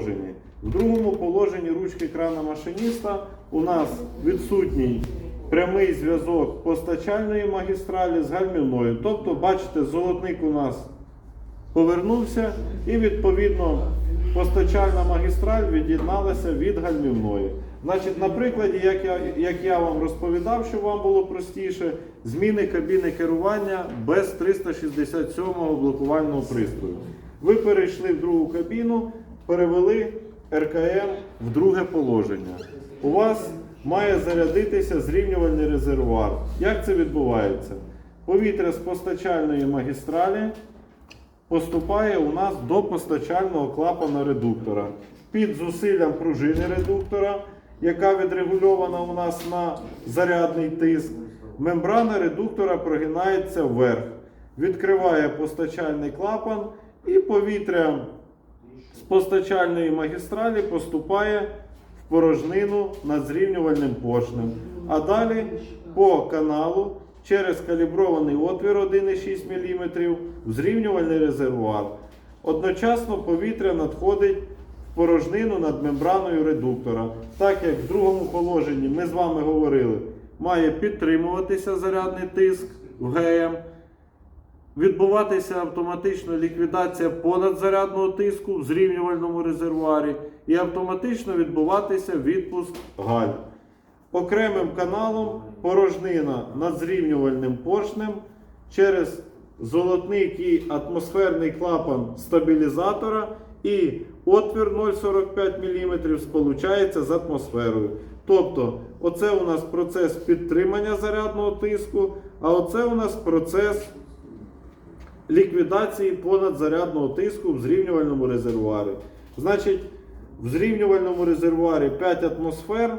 положенні. В другому положенні ручки крана машиніста у нас відсутній прямий зв'язок постачальної магістралі з гальмівною. Тобто, бачите, золотник у нас повернувся і відповідно постачальна магістраль від'єдналася від гальмівної. Значить, на прикладі, як я, як я вам розповідав, щоб вам було простіше, зміни кабіни керування без 367-го блокувального пристрою. Ви перейшли в другу кабіну, перевели РКМ в друге положення. У вас має зарядитися зрівнювальний резервуар. Як це відбувається? Повітря з постачальної магістралі поступає у нас до постачального клапана редуктора. Під зусиллям пружини редуктора, яка відрегульована у нас на зарядний тиск, мембрана редуктора прогинається вверх, відкриває постачальний клапан і повітря з постачальної магістралі поступає в порожнину над зрівнювальним поршнем. А далі по каналу через калібрований отвір 1,6 мм в зрівнювальний резервуар. Одночасно повітря надходить в порожнину над мембраною редуктора. Так як в другому положенні ми з вами говорили, має підтримуватися зарядний тиск в ГМ. Відбуватися автоматично ліквідація понадзарядного тиску в зрівнювальному резервуарі і автоматично відбуватися відпуск галь. Окремим каналом порожнина над зрівнювальним поршнем через золотник і атмосферний клапан стабілізатора і отвір 0,45 мм сполучається з атмосферою. Тобто, оце у нас процес підтримання зарядного тиску, а оце у нас процес ліквідації понадзарядного тиску в зрівнювальному резервуарі. Значить, в зрівнювальному резервуарі 5 атмосфер,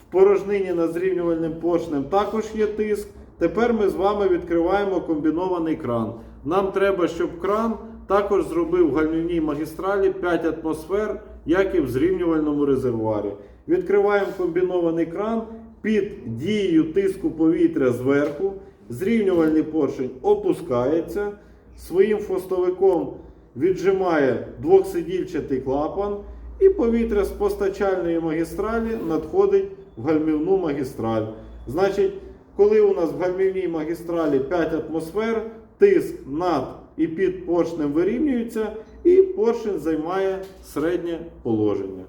в порожнині над зрівнювальним поршнем також є тиск. Тепер ми з вами відкриваємо комбінований кран. Нам треба, щоб кран також зробив в гальмівній магістралі 5 атмосфер, як і в зрівнювальному резервуарі. Відкриваємо комбінований кран під дією тиску повітря зверху. Зрівнювальний поршень опускається, своїм фостовиком віджимає двохсидільчатий клапан, і повітря з постачальної магістралі надходить в гальмівну магістраль. Значить, коли у нас в гальмівній магістралі 5 атмосфер, тиск над і під поршнем вирівнюється, і поршень займає середнє положення.